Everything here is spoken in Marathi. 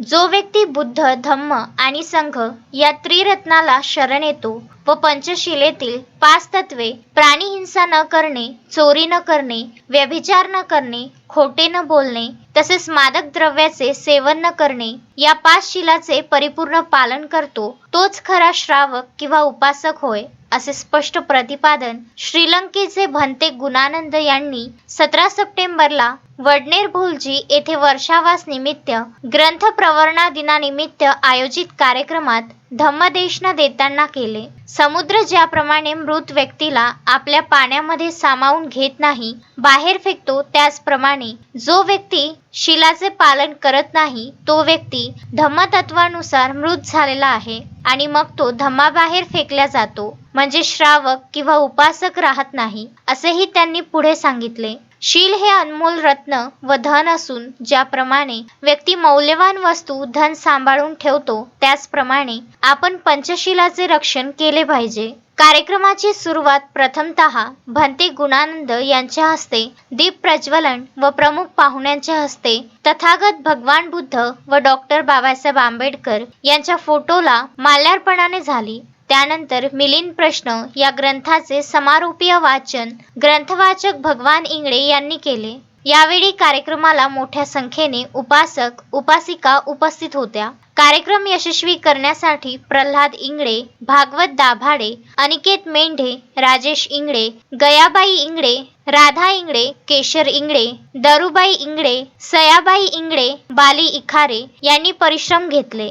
जो व्यक्ती बुद्ध धम्म आणि संघ या त्रिरत्नाला शरण येतो व पंचशिलेतील पाच तत्वे प्राणी हिंसा न करणे चोरी न करणे व्यभिचार न करणे खोटे न बोलणे तसेच मादक द्रव्याचे सेवन न करणे या पाच शिलाचे परिपूर्ण पालन करतो तोच खरा श्रावक किंवा उपासक होय असे स्पष्ट प्रतिपादन श्रीलंकेचे भंते गुणानंद यांनी सतरा सप्टेंबरला वडनेर भुलजी येथे वर्षावास निमित्त ग्रंथ प्रवर्णा दिनानिमित्त आयोजित कार्यक्रमात धम्मदेशना देताना केले. समुद्र ज्याप्रमाणे मृत व्यक्तीला आपल्या पाण्यामध्ये सामावून घेत नाही बाहेर फेकतो त्याचप्रमाणे जो व्यक्ती शिलाचे पालन करत नाही तो व्यक्ती धम्मतत्वानुसार मृत झालेला आहे आणि मग तो धम्माबाहेर फेकला जातो म्हणजे श्रावक किंवा उपासक राहत नाही असेही त्यांनी पुढे सांगितले. शील हे अनमोल रत्न व धन असून ज्याप्रमाणे व्यक्ती मौल्यवान वस्तू धन सांभाळून ठेवतो त्याचप्रमाणे आपण पंचशिलाचे रक्षण केले पाहिजे. कार्यक्रमाची सुरुवात प्रथमतः भंते गुणानंद यांच्या हस्ते दीप प्रज्वलन व प्रमुख पाहुण्यांच्या हस्ते तथागत भगवान बुद्ध व डॉक्टर बाबासाहेब आंबेडकर यांच्या फोटोला माल्यार्पणाने झाली. त्यानंतर मिलिंद प्रश्न या ग्रंथाचे समारोपीय वाचन ग्रंथवाचक भगवान इंगळे यांनी केले. यावेळी कार्यक्रमाला मोठ्या संख्येने उपासक उपासिका उपस्थित होत्या. कार्यक्रम यशस्वी करण्यासाठी प्रल्हाद इंगळे भागवत दाभाडे अनिकेत मेंढे राजेश इंगळे गयाबाई इंगळे राधा इंगळे केशर इंगळे दरुबाई इंगळे सयाबाई इंगळे बाली इखारे यांनी परिश्रम घेतले.